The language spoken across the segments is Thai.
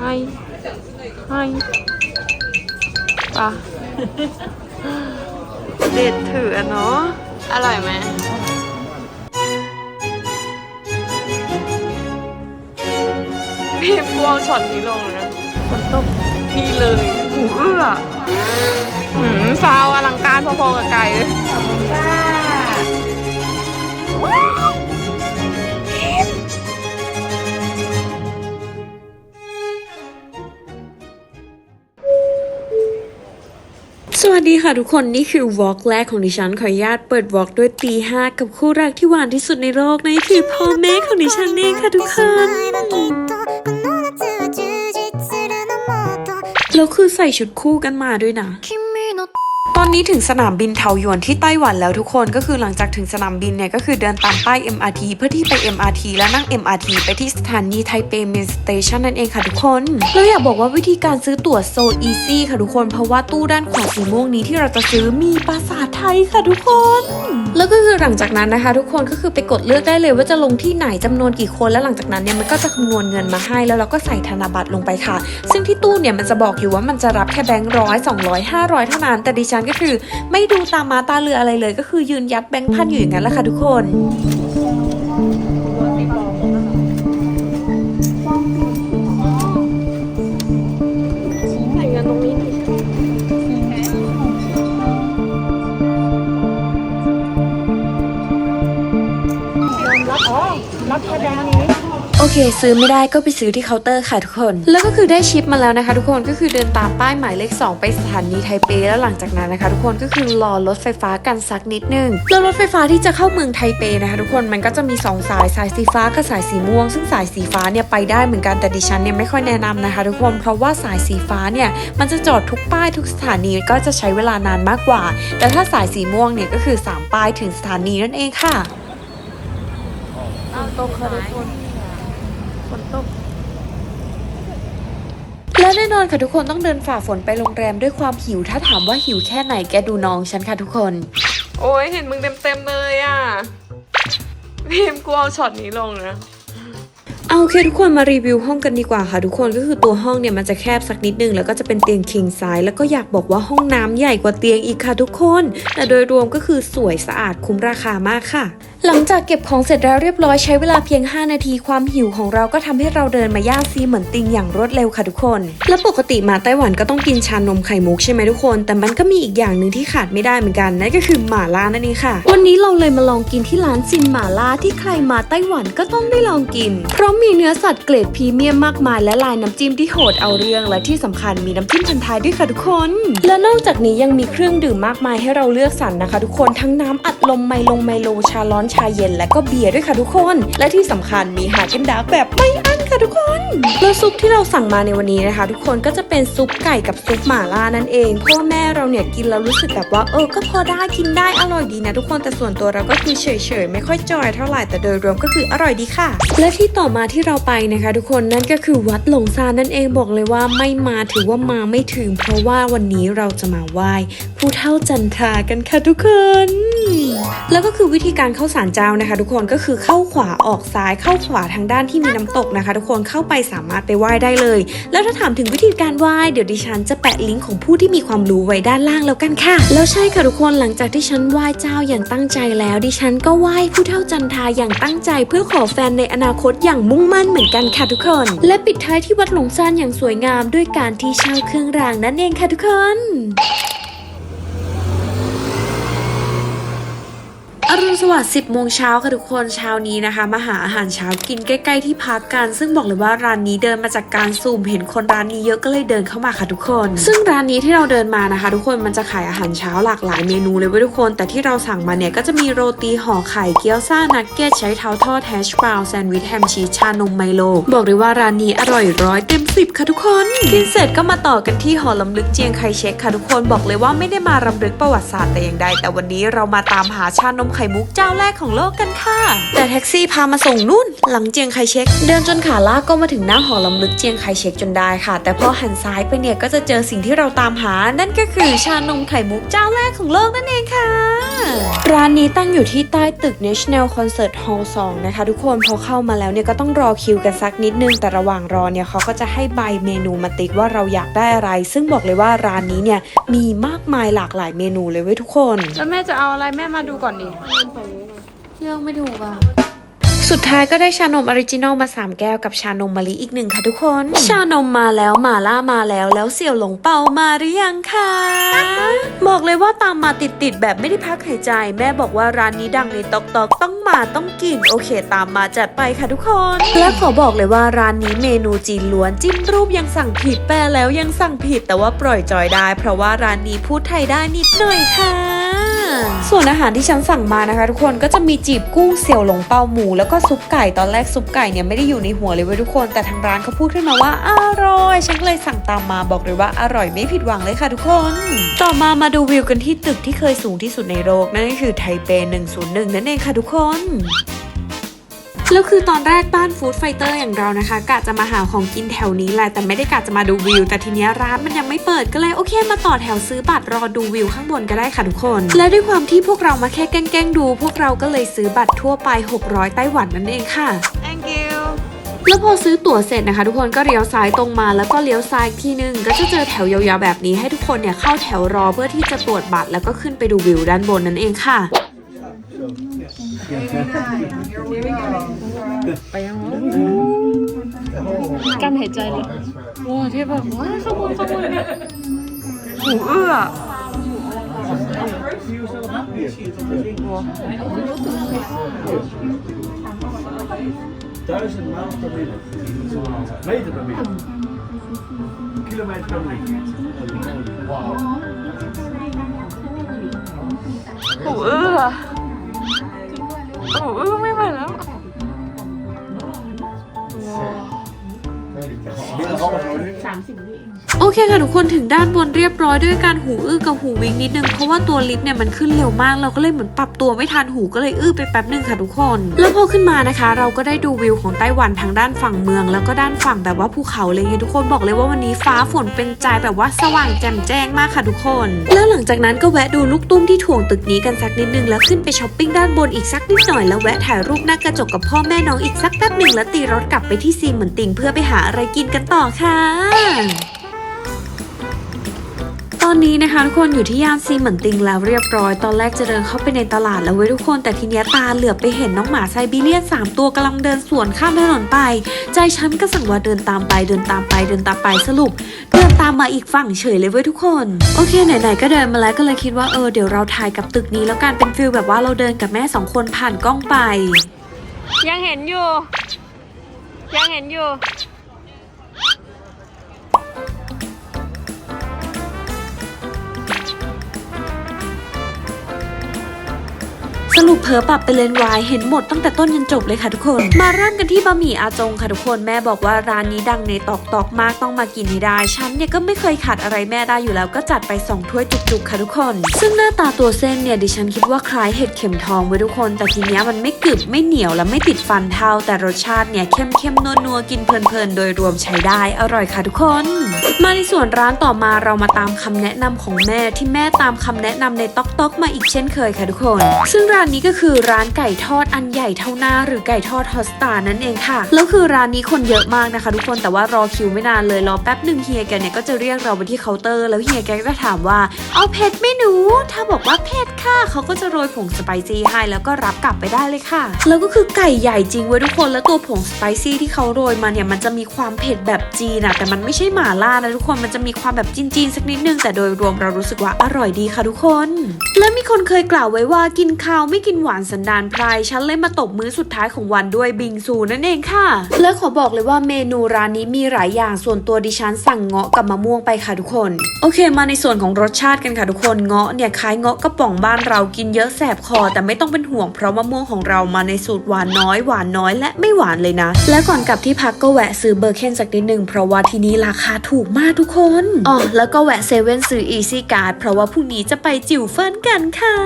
ให้ให้ปะเด็ดถืออะเนาะอร่อยไหมพี่พวงช็อตนี้ลงนะฝนตกพี่เลยหูเอื้อหืมฟาวอลังการพอๆกับไก่เลย ดีค่ะทุกคนนี่คือวอล์กแรกของดิฉันขออนุญาตเปิดวอล์กด้วยตีห้ากับคู่รักที่หวานที่สุดในโลกนั่นคือพ่อแม่ของดิฉันเองค่ะทุกคนแล้วคือใส่ชุดคู่กันมาด้วยนะ ตอนนี้ถึงสนามบินเทาหยวนที่ไต้หวันแล้วทุกคนก็คือหลังจากถึงสนามบินเนี่ยก็คือเดินตามป้าย MRT เพื่อที่ไป MRT แล้วนั่ง MRT ไปที่สถานีไทเปเมนสเตชันนั่นเองค่ะทุกคนเราอยากบอกว่าวิธีการซื้อตั๋วโซอีซี่ค่ะทุกคน เพราะว่าตู้ด้านขวาสีม่วงนี้ที่เราจะซื้อมีภาษาไทยค่ะทุกคน แล้วก็คือหลังจากนั้นนะคะ ทุกคนก็คือไปกดเลือกได้เลยว่าจะลงที่ไหนจำนวนกี่คนแล้วหลังจากนั้นเนี่ยมันก็จะคำนวณเงินมาให้แล้วเราก็ใส่ธนบัตรลงไปค่ะ ซึ่งที่ตู้เนี่ยมันจะบอกอยู่ว่ามันจะรับแค่แบงค์ร้อยสองร้อยห้าร้อยเท่านั้นแต่ดิฉันก็คือ ไม่ดูตามมาตาเรืออะไรเลย ก็คือยืนยัดแบงค์พันอยู่อย่างนั้นแหละค่ะทุกคน โอเค ซื้อไม่ได้ก็ไปซื้อที่เคาน์เตอร์ค่ะทุกคน แล้วก็คือได้ชิปมาแล้วนะคะ ทุกคนก็คือเดินตามป้ายหมายเลข 2 ไปสถานีไทเป แล้วหลังจากนั้นนะคะ ทุกคนก็คือรอรถไฟฟ้ากันสักนิดนึงแล้วรถไฟฟ้าที่จะเข้าเมืองไทเปนะคะ ทุกคนมันก็จะมี 2 สายสายสีฟ้ากับสายสีม่วง ซึ่งสายสีฟ้าเนี่ยไปได้เหมือนกันแต่ดิฉันเนี่ยไม่ค่อยแนะนำนะคะ ทุกคนเพราะว่าสายสีฟ้าเนี่ยมันจะจอดทุกป้ายทุกสถานีก็จะใช้เวลานานมากกว่า แต่ถ้าสายสีม่วงเนี่ยก็คือสามป้ายถึงสถานีนั่นเองค่ะตกค่ะทุกคน ฝนตกและแน่นอนค่ะทุกคนต้องเดินฝ่าฝนไปโรงแรมด้วยความหิว ถ้าถามว่าหิวแค่ไหนแกดูน้องฉันค่ะทุกคน โอ้ยเห็นมึงเต็มๆเลยอะพิมกูเอาช็อตนี้ลงนะเอาโอเคทุกคนมารีวิวห้องกันดีกว่าค่ะทุกคนก็คือตัวห้องเนี่ยมันจะแคบสักนิดนึงแล้วก็จะเป็นเตียง king size แล้วก็อยากบอกว่าห้องน้ำใหญ่กว่าเตียงอีกค่ะทุกคน แต่โดยรวมก็คือสวยสะอาดคุ้มราคามากค่ะหลังจากเก็บของเสร็จแล้วเรียบร้อยใช้เวลาเพียง 5 นาทีความหิวของเราก็ทำให้เราเดินมาย่างซีเหมือนติงอย่างรวดเร็วค่ะทุกคน และปกติมาไต้หวันก็ต้องกินชานมไข่มุกใช่ไหมทุกคน แต่มันก็มีอีกอย่างหนึ่งที่ขาดไม่ได้เหมือนกันนั่นก็คือหม่าล่านั่นเองค่ะ วันนี้เราเลยมาลองกินที่ร้านซินหม่าล่าที่ใครมาไต้หวันก็ต้องได้ลองกิน เพราะมีเนื้อสัตว์เกรดพรีเมียมมากมาย และลายน้ำจิ้มที่โหดเอาเรื่อง และที่สำคัญมีน้ำจิ้มพันท้ายด้วยค่ะทุกคน และนอกจากนี้ยังมีเครื่องดื่มมากมายให้เราเลือกสรรนะคะ ทุกคนทั้งน้ำอัดลมไมลงไมโลชาร้อนชาเย็นและก็เบียร์ด้วยค่ะทุกคน และที่สำคัญมีหาเกนดาร์กแบบไม่อั้นค่ะทุกคนแล้วซุปที่เราสั่งมาในวันนี้นะคะ ทุกคนก็จะเป็นซุปไก่กับซุปหม่าล่านั่นเองพ่อแม่เราเนี่ยกินแล้วรู้สึกแบบว่าเออก็พอได้กินได้อร่อยดีนะทุกคนแต่ส่วนตัวเราก็คือเฉยๆไม่ค่อยจอยเท่าไหร่แต่โดยรวมก็คืออร่อยดีค่ะ และที่ต่อมาที่เราไปนะคะ ทุกคนนั่นก็คือวัดหลงซานนั่นเองบอกเลยว่าไม่มาถือว่ามาไม่ถึง เพราะว่าวันนี้เราจะมาไหว้ผู้เท่าจันทรากันค่ะทุกคน แล้วก็คือวิธีการเข้าสารเจ้านะคะ ทุกคนก็คือเข้าขวาออกซ้ายเข้าขวาทางด้านที่มีน้ำตกนะคะ ทุกคนเข้าไปสามารถไปไหว้ได้เลย แล้วถ้าถามถึงวิธีการไหว้เดี๋ยวดิฉันจะแปะลิงก์ของผู้ที่มีความรู้ไว้ด้านล่างแล้วกันค่ะ แล้วใช่ค่ะทุกคนหลังจากที่ฉันไหว้เจ้าอย่างตั้งใจแล้ว ดิฉันก็ไหว้ผู้เท่าจันทราอย่างตั้งใจ เพื่อขอแฟนในอนาคตอย่างมุ่งมั่นเหมือนกันค่ะทุกคน และปิดท้ายที่วัดหลงซานอย่างสวยงามด้วยการที่เช่าเครื่องรางนั่นเองค่ะทุกคน รุณสวัสดิ์10โมงเช้าค่ะทุกคนเช้านี้นะคะ มาหาอาหารเช้ากินใกล้ ๆ ที่พักกัน ซึ่งบอกเลยว่าร้านนี้เดินมาจากการซูมเห็นคนร้านนี้เยอะก็เลยเดินเข้ามาค่ะทุกคน ซึ่งร้านนี้ที่เราเดินมานะคะ ทุกคนมันจะขายอาหารเช้าหลากหลายเมนูเลยเว้ยทุกคน แต่ที่เราสั่งมาเนี่ยก็จะมีโรตีห่อไข่เกี๊ยวซ่านักเก็ตใช้เท้าทอดแฮชบราวน์แซนด์วิชแฮมชีสชานมไมโล บอกเลยว่าร้านนี้อร่อยร้อยเต็มสิบค่ะทุกคนกินเสร็จก็มาต่อกันที่หอลำลึกเจียงไคเช็คค่ะทุกคนบอกเลยว่าไม่ได้มารำลึกประวัติศาสตร์แต่อย่างใดแต่วันนี้เรามาตามหาชานมไข่มุกเจ้าแรกของโลกกันค่ะ แต่แท็กซี่พามาส่งนู่น หลังเจียงไคเช็ค เดินจนขาลากก็มาถึงหน้าหอลำลึกเจียงไคเช็คจนได้ค่ะ แต่พอหันซ้ายไปเนี่ยก็จะเจอสิ่งที่เราตามหา นั่นก็คือชานมไข่มุกเจ้าแรกของโลกนั่นเองค่ะ ร้านนี้ตั้งอยู่ที่ใต้ตึก National Concert Hall 2 นะคะ ทุกคนพอเข้ามาแล้วเนี่ยก็ต้องรอคิวกันสักนิดนึง แต่ระหว่างรอเนี่ยเขาก็จะให้ใบเมนูมาติ๊กว่าเราอยากได้อะไร ซึ่งบอกเลยว่าร้านนี้เนี่ยมีมากมายหลากหลายเมนูเลยเว้ยทุกคน แล้วแม่จะเอาอะไรแม่มาดูก่อนดิเลือกไม่ถูกอะ สุดท้ายก็ได้ชานมออริจินอลมา 3 แก้วกับชานมมะลิอีกหนึ่งค่ะทุกคน ชานมมาแล้วมาล่ามาแล้วแล้วเสี่ยวหลงเปามาหรือยังคะบอกเลยว่าตามมาติดๆแบบไม่ได้พักหายใจ แม่บอกว่าร้านนี้ดังในตอกตอกต้องมาต้องกิน โอเค ตามมาจัดไปค่ะทุกคน และขอบอกเลยว่าร้านนี้เมนูจีนล้วนจิ้มรูปยังสั่งผิดแปลแล้วยังสั่งผิดแต่ว่าปล่อยจอยได้ เพราะว่าร้านนี้พูดไทยได้นิดหน่อยค่ะ ส่วนอาหารที่ฉันสั่งมานะคะ ทุกคนก็จะมีจีบกุ้งเสี่ยวหลงเปาหมู แล้วก็ซุปไก่ตอนแรกซุปไก่เนี่ยไม่ได้อยู่ในหัวเลยเว้ยทุกคนแต่ทางร้านเขาพูดขึ้นมาว่าอร่อยฉันเลยสั่งตามมาบอกเลยว่าอร่อยไม่ผิดหวังเลยค่ะทุกคน ต่อมามาดูวิวกันที่ตึกที่เคยสูงที่สุดในโลกนั่นก็คือไทเป 101 นั่นเองค่ะทุกคน แล้วคือตอนแรกบ้านฟู้ดไฟเตอร์อย่างเรานะคะกะจะมาหาของกินแถวนี้แหละแต่ไม่ได้กะจะมาดูวิว แต่ทีเนี้ยร้านมันยังไม่เปิดก็เลยโอเค มาต่อแถวซื้อบัตรรอดูวิวข้างบนก็ได้ค่ะทุกคน และด้วยความที่พวกเรามาแค่แกล้งๆดู พวกเราก็เลยซื้อบัตรทั่วไป 600 ไต้หวันนั่นเองค่ะ thank you แล้วพอซื้อตั๋วเสร็จนะคะ ทุกคนก็เลี้ยวซ้ายตรงมาแล้วก็เลี้ยวซ้ายอีกทีนึง ก็จะเจอแถวยาวๆแบบนี้ให้ทุกคนเนี่ยเข้าแถวรอเพื่อที่จะตรวจบัตรแล้วก็ขึ้นไปดูวิวด้านบนนั่นเองค่ะ ไปยังกั้นหายใจเลยว้าเทียบแบบว้าขโมยขโมยหูเอื้อ Duizend miles per minute. Meter per minute. Kilometer per minute. หูเอื้อ หูเอื้อไม่ไหวแล้ว โอเคค่ะทุกคนถึงด้านบนเรียบร้อยด้วยการหูอื้อกับหูวิงนิดนึงเพราะว่าตัวลิฟต์เนี่ยมันขึ้นเร็วมากเราก็เลยเหมือนปรับตัวไม่ทันหูก็เลยอื้อไปแป๊บหนึ่งค่ะทุกคน แล้วพอขึ้นมานะคะ เราก็ได้ดูวิวของไต้หวันทางด้านฝั่งเมือง แล้วก็ด้านฝั่งแบบว่าภูเขาเลยไงทุกคนบอกเลยว่าวันนี้ฟ้าฝนเป็นใจแบบว่าสว่างแจ่มแจ้งมากค่ะทุกคน แล้วหลังจากนั้นก็แวะดูลูกตุ้มที่ถ่วงตึกนี้กันสักนิดนึงแล้วขึ้นไปช้อปปิ้งด้านบนอีกสักนิดหน่อยแล้วแวะถ่ายรูปหน้ากระจกกับพ่อแม่น้องอีกสักแป๊บหนึ่งแล้วตีรถกลับไปที่ซีเหมือนติงเพื่อไปหาอะไรกินกันต่อค่ะ อนนี้นะคะทุกคนอยู่ที่ย่านซีเหมือนติงแล้วเรียบร้อย ตอนแรกจะเดินเข้าไปในตลาดแล้วเว้ยทุกคน แต่ทีเนี้ยตาเหลือบไปเห็นน้องหมาไซบีเรียน3ตัวกำลังเดินสวนข้ามถนนไป ใจฉันก็สั่งว่าเดินตามไปเดินตามไปเดินตามไปสรุป เดินตามมาอีกฝั่งเฉยเลยเว้ยทุกคน โอเคไหนๆก็เดินมาแล้วก็เลยคิดว่าเออเดี๋ยวเราถ่ายกับตึกนี้แล้วกันเป็นฟิลแบบว่าเราเดินกับแม่สองคนผ่านกล้องไป ยังเห็นอยู่ ยังเห็นอยู่ สรุปเพอปรับไปเลนวายเห็นหมดตั้งแต่ต้นยันจบเลยค่ะทุกคน มาเริ่มกันที่บะหมี่อาจงค่ะทุกคนแม่บอกว่าร้านนี้ดังในตอกตอกมากต้องมากินให้ได้ฉันเนี่ยก็ไม่เคยขาดอะไรแม่ได้อยู่แล้วก็จัดไปสองถ้วยจุกๆ ค่ะทุกคน ซึ่งหน้าตาตัวเส้นเนี่ยดิฉันคิดว่าคล้ายเห็ดเข็มทองไว้ทุกคน แต่ทีเนี้ยมันไม่กรึบไม่เหนียวและไม่ติดฟันเท่า แต่รสชาติเนี่ยเข้มเข้มๆนัวๆกินเพลินๆโดยรวมใช้ได้อร่อยค่ะทุกคน มาในส่วนร้านต่อมาเรามาตามคำแนะนำของแม่ที่แม่ตามคำแนะนำในตอกตอกมาอีกเช่นเคยค่ะทุกคน ซึ่งร้านนี้ก็คือร้านไก่ทอดอันใหญ่เท่าหน้า หรือไก่ทอดฮอสตานั่นเองค่ะ แล้วคือร้านนี้คนเยอะมากนะคะ ทุกคนแต่ว่ารอคิวไม่นานเลยรอแป๊บหนึ่งเฮียแกเนี่ยก็จะเรียกเราไปที่เคาน์เตอร์แล้วเฮียแกก็ถามว่าเอาเผ็ดไหม่หนู ถ้าบอกว่าเผ็ดค่ะเขาก็จะโรยผงสไปซี่ให้แล้วก็รับกลับไปได้เลยค่ะ แล้วก็คือไก่ใหญ่จริงเว้ยทุกคนแล้วตัวผงสไปซี่ที่เขาโรยมาเนี่ยมันจะมีความเผ็ดแบบจีนอะแต่มันไม่ใช่หม่าล่านะทุกคนมันจะมีความแบบจีนๆสักนิดนึงแต่โดยรวมเรารู้สึกว่าอร่อยดีค่ะทุกคน และมีคนเคยกล่าวไว้ว่ากินข้าวไม่กินหวานสันดานไพรฉันเลยมาตบมื้อสุดท้ายของวันด้วยบิงซูนั่นเองค่ะ และขอบอกเลยว่าเมนูร้านนี้มีหลายอย่างส่วนตัวดิฉันสั่งเงาะกับมะม่วงไปค่ะทุกคน โอเค มาในส่วนของรสชาติกันค่ะทุกคนเงาะเนี่ยคล้ายเงาะกระป๋องบ้านเรากินเยอะแสบคอ แต่ไม่ต้องเป็นห่วงเพราะมะม่วงของเรามาในสูตรหวานน้อยหวานน้อยและไม่หวานเลยนะ และก่อนกลับที่พักก็แวะซื้อเบอร์เคนสักนิดหนึ่งเพราะว่าที่นี้ราคาถูกมากทุกคนอ๋อแล้วก็แวะเซเว่นซื้ออีซี่การ์ดเพราะว่าพรุ่งนี้จะไปจิ๋วเฟินกันค่ะ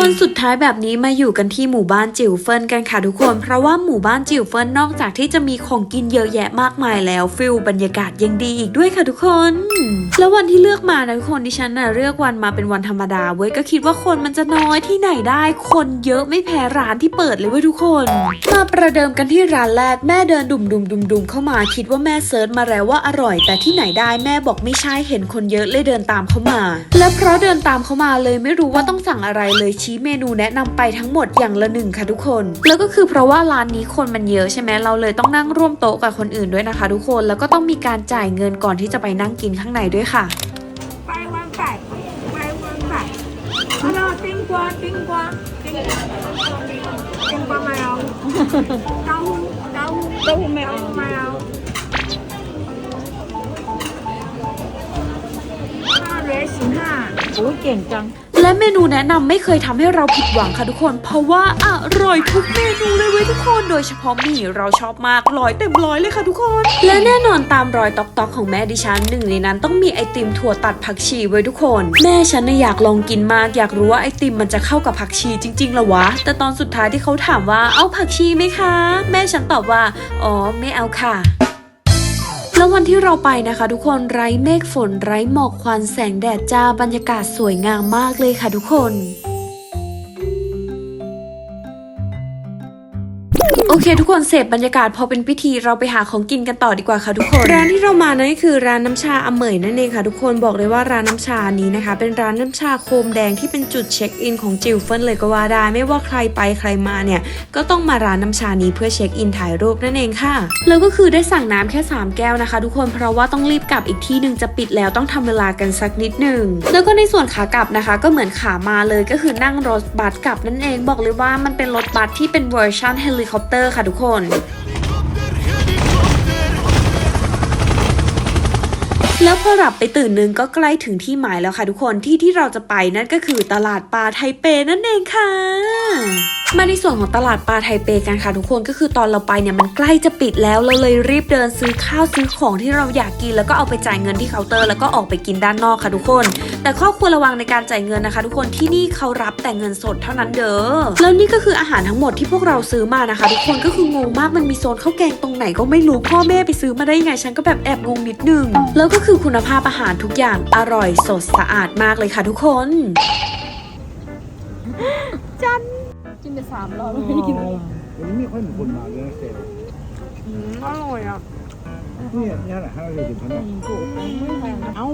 วันสุดท้ายแบบนี้มาอยู่กันที่หมู่บ้านจิ๋วเฟินกันค่ะทุกคน เพราะว่าหมู่บ้านจิ๋วเฟินนอกจากที่จะมีของกินเยอะแยะมากมายแล้วฟิลบรรยากาศยังดีอีกด้วยค่ะทุกคน แล้ววันที่เลือกมานะทุกคนดิฉันน่ะเลือกวันมาเป็นวันธรรมดาเว้ยก็คิดว่าคนมันจะน้อยที่ไหนได้คนเยอะไม่แพ้ร้านที่เปิดเลยเว้ยทุกคน มาประเดิมกันที่ร้านแรกแม่เดินดุมดุมดุมดุมเข้ามาคิดว่าแม่เซิร์ชมาแล้วว่าอร่อย แต่ที่ไหนได้แม่บอกไม่ใช่เห็นคนเยอะเลยเดินตามเข้ามา และเพราะเดินตามเข้ามาเลยไม่รู้ว่าต้องสั่งอะไรเลยชี้เมนูแนะนำไปทั้งหมดอย่างละหนึ่งค่ะทุกคน แล้วก็คือเพราะว่าร้านนี้คนมันเยอะใช่ไหมเราเลยต้องนั่งร่วมโต๊ะกับคนอื่นด้วยนะคะ ทุกคนแล้วก็ต้องมีการจ่ายเงินก่อนที่จะไปนั่งกินข้างในด้วยค่ะ Buy one bag. Buy one bag. Hello, tinh qua, tinh qua. Tinh tinh qua mèo. Đâu, đâu, đâu mèo, mèo. Hai rưỡi xin ha. โอ้ยเก่งจัง และเมนูแนะนำไม่เคยทำให้เราผิดหวังค่ะทุกคน เพราะว่าอร่อยทุกเมนูเลยเว้ยทุกคน โดยเฉพาะหมี่เราชอบมากร้อยเต็มร้อยเลยค่ะทุกคน และแน่นอนตามรอยตอกตอกของแม่ดิฉันหนึ่งในนั้นต้องมีไอติมถั่วตัดผักชีไว้ทุกคน แม่ฉันน่ะอยากลองกินมากอยากรู้ว่าไอติมมันจะเข้ากับผักชีจริงๆหรอวะ แต่ตอนสุดท้ายที่เขาถามว่าเอาผักชีไหมคะ แม่ฉันตอบว่า อ๋อไม่เอาค่ะ แล้ววันที่เราไปนะคะ ทุกคนไร้เมฆฝนไร้หมอกควันแสงแดดจ้าบรรยากาศสวยงามมากเลยค่ะทุกคน โอเค ทุกคนเสร็จบรรยากาศพอเป็นพิธีเราไปหาของกินกันต่อดีกว่าค่ะทุกคน ร้านที่เรามานั่นก็คือร้านน้ำชาอเมยนั่นเองค่ะทุกคนบอกเลยว่าร้านน้ำชานี้นะคะ เป็นร้านน้ำชาโคมแดงที่เป็นจุดเช็คอินของจิวเฟินเลยก็ว่าได้ ไม่ว่าใครไปใครมาเนี่ย ก็ต้องมาร้านน้ำชานี้เพื่อเช็คอินถ่ายรูปนั่นเองค่ะ แล้วก็คือได้สั่งน้ำแค่ 3 แก้วนะคะ ทุกคนเพราะว่าต้องรีบกลับอีกที่หนึ่งจะปิดแล้วต้องทำเวลากันสักนิดหนึ่งแล้วก็ในส่วนขากลับนะคะ ก็เหมือนขามาเลยก็คือนั่งรถบัสกลับนั่นเอง บอกเลยว่ามันเป็นรถบัสที่เป็นเวอร์ชันเฮลิคอปเตอร์ค่ะทุกคนแล้วพอหลับไปตื่นนึงก็ใกล้ถึงที่หมายแล้วค่ะทุกคนที่ที่เราจะไปนั่นก็คือตลาดปลาไทเปนั่นเองค่ะมาในส่วนของตลาดปลาไทเปกันค่ะทุกคนก็คือตอนเราไปเนี่ยมันใกล้จะปิดแล้วเราเลยรีบเดินซื้อข้าวซื้อของที่เราอยากกิน แล้วก็เอาไปจ่ายเงินที่เคาน์เตอร์แล้วก็ออกไปกินด้านนอกค่ะทุกคน แต่ข้อควรระวังในการจ่ายเงินนะคะ ทุกคนที่นี่เขารับแต่เงินสดเท่านั้นเด้อแล้วนี่ก็คืออาหารทั้งหมดที่พวกเราซื้อมานะคะ ทุกคนก็คืองงมากมันมีโซนข้าวแกงตรงไหนก็ไม่รู้พ่อแม่ไปซื้อมาได้ยังไงฉันก็แบบแอบงงนิดนึงแล้วก็คือคุณภาพอาหารทุกอย่างอร่อยสดสะอาดมากเลยค่ะทุกคน กินไปสามรอบแล้วไม่ได้กินเลยวันนี้ไม่ค่อยมีคนมาเลยนะเซลอร่อยอะนี่นี่แหละห้าสิบพันไม่แพงนะเอ้า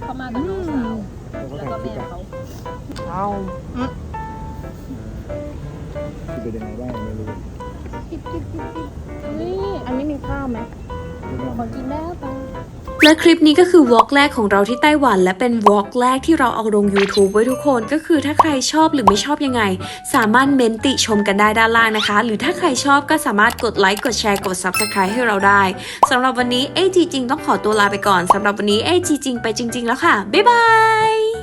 เขามากับน้องสาวเขาแล้วถ่าก็ยคลิแม่ปอะเขาเอาคือเป็นยังไงบ้างไม่รู้นี่อันนี้มีข้าวไหมไม่รู้ขอกินได้ปะ และคลิปนี้ก็คือวอล์กแรกของเราที่ไต้หวัน และเป็นวอล์กแรกที่เราเอาลง YouTube ไว้ทุกคนก็คือถ้าใครชอบหรือไม่ชอบยังไง สามารถเมนติชมกันได้ด้านล่างนะคะ หรือถ้าใครชอบก็สามารถกดไลค์กดแชร์กด Subscribe ให้เราได้สำหรับวันนี้เอจีจริงต้องขอตัวลาไปก่อนสำหรับวันนี้เอจีจริงไปจริง ๆ แล้วค่ะบ๊ายบาย